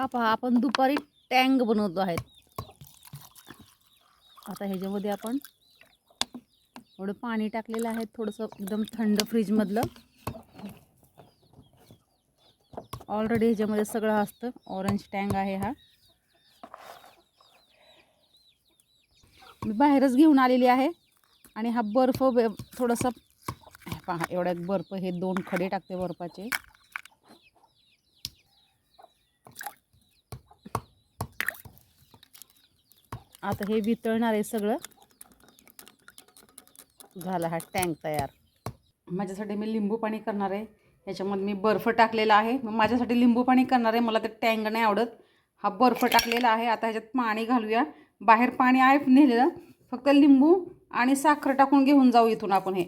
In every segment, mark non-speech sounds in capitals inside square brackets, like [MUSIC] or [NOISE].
हा पहा आपण दुपारी टँग बनवतो आहेत. आता ह्याच्यामध्ये आपण थोडं पाणी टाकलेलं आहे थोडंसं एकदम थंड फ्रीजमधलं. ऑलरेडी ह्याच्यामध्ये सगळं असतं. ऑरेंज टँग आहे हा. मी बाहेरच घेऊन आलेली आहे आणि हा बर्फ बे- थोडासा पहा एवढ्यात बर्फ हे दोन खडे टाकते बर्फाचे. आता हे वितळणार आहे सगळं. झाला हा टँक तयार. माझ्यासाठी मी लिंबू पाणी करणार आहे. ह्याच्यामध्ये मी बर्फ टाकलेला आहे. मग माझ्यासाठी लिंबू पाणी करणार आहे. मला ते टँक नाही आवडत. हा बर्फ टाकलेला आहे. आता ह्याच्यात पाणी घालूया. बाहेर पाणी आहे नेलेलं. फक्त लिंबू आणि साखर टाकून घेऊन जाऊ इथून आपण हे.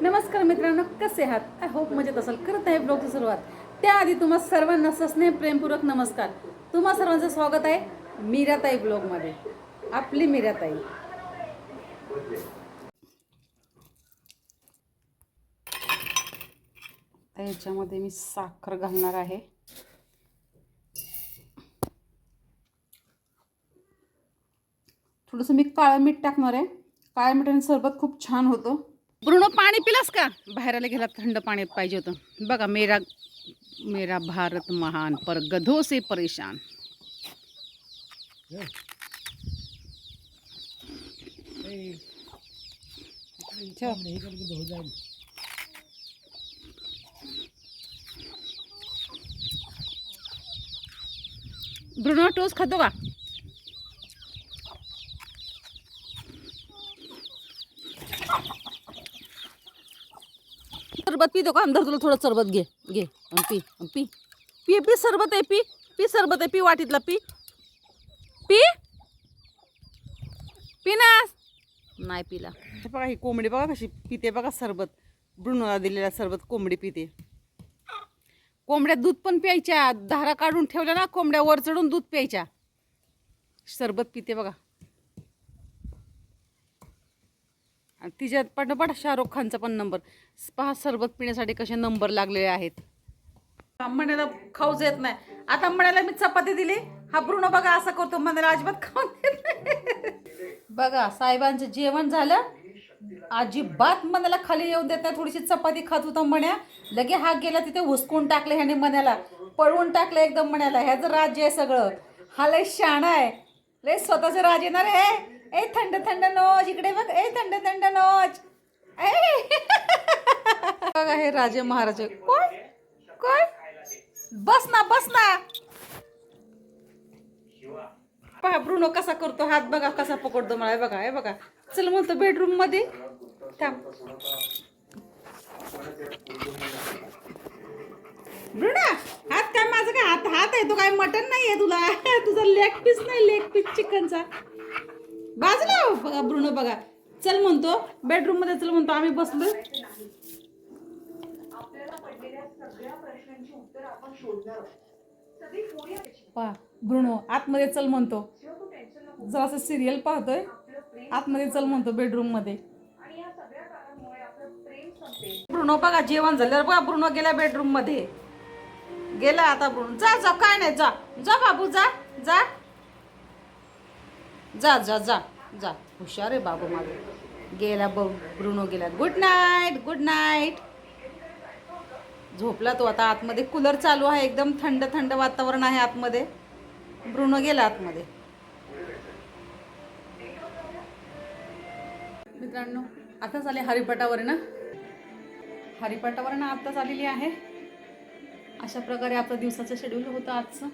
नमस्कार मित्रांनो कसे आहात? आय होप मजेत असाल. करत आहे ब्लॉगची सुरुवात. त्याआधी तुम्हा सर्वांना सस्नेह प्रेमपूर्वक नमस्कार. तुम्हा सर्वांचं स्वागत आहे. मीराताई ब्लॉगमध्ये. आपली मीराताई. तर याच्यामध्ये मी साखर घालणार आहे. थोडंसं मी काळं मीठ टाकणार आहे. काळ्या मिठाने सरबत खूप छान होतं. पूर्ण पाणी पिलास का? बाहेरला गेला थंड पाणी पाहिजे होतं. बघा मेरा मेरा भारत महान पर गधों से परेशान. ब्रुनो टोस खातो का? सरबत पितो का अंदर तुला थोडं सरबत घे. घे पी पी. पी पी सरबत आहे पी. पी सरबत आहे पी वाटीतला पी. पी? पी ना नाही पिला. हे बघा ही कोंबडी बघा कशी पिते बघा सरबत. ब्रुनोला दिलेला सरबत कोंबडी पिते. कोंबड्या दूध पण प्यायच्या. धारा काढून ठेवल्या ना कोंबड्या वर चढून दूध प्यायच्या. सरबत पिते बघा. आणि तिच्यात पाठोपाठ शाहरुख खानचा पण नंबर. पहा सरबत पिण्यासाठी कसे नंबर लागलेले आहेत. म्हणायला खाऊच येत नाही. आता म्हणायला मी चपाती दिली. हा ब्रुनो बघा असा करतो म्हणे अजिबात खाऊन बघा साहेबांचं जेवण झालं. अजिबात मनाला खाली येऊन देत नाही. थोडीशी चपाती खात होता म्हण्या. लगे हा गेला तिथे हुसकून टाकले ह्याने मण्याला पळवून टाकलं एकदम म्हणाला ह्याचं राज्य आहे सगळं. हा लय शाणा आहे. लय स्वतःचं राज येणार आहे. ए थंड थंड नोज. इकडे बघ. ए थंड थंड नोज. ए. बघा हे राजे महाराजे. कोण? कोण? बस ना बस ना. पहा ब्रुनो कसा करतो हात बघा कसा पकडतो मला बघा हे बघा. चल म्हणतो बेडरूममध्ये. थांब. ब्रुना हात काय माझं काय हात हात आहे तो काय मटन नाही आहे तुला? [LAUGHS] तुझा लेग पीस नाही लेग पीस चिकनचा बाजूला हो. बघा ब्रुनो बघा. चल म्हणतो बेडरूममध्ये चल म्हणतो आम्ही बसलो पहा. ब्रुनो आतमध्ये चल म्हणतो. जरासं सिरियल पाहतोय. आतमध्ये चल म्हणतो बेडरूममध्ये मध्ये. बघा जेवण झाल्यावर बघा भ्रूण गेला बेडरूममध्ये गेला आता भ्रूण जा जा काय नाही जा. जा बाबू जा जा. जा जा जा जा. हुशार आहे बाबू माझं. गेला बघ ब्रुनो गेला. गुड नाईट गुड नाईट झोपला तो आता आतमध्ये. कूलर चालू आहे. एकदम थंड थंड वातावरण आहे आतमध्ये. ब्रुनो गेला आतमध्ये. मित्रांनो आताच आले हरिपाटावर ना? हरिपाटावर ना आत्ताच आलेली आहे. अशा प्रकारे आपलं दिवसाचं शेड्यूल होतं आजचं.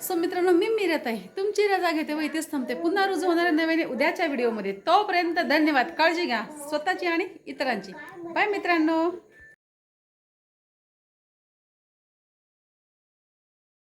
सो मित्रांनो मी मिरत आहे तुमची रजा घेते व इथेच थांबते. पुन्हा रुजू होणाऱ्या नव्याने उद्याच्या व्हिडिओमध्ये तोपर्यंत धन्यवाद. काळजी घ्या. स्वतःची आणि इतरांची. बाय मित्रांनो.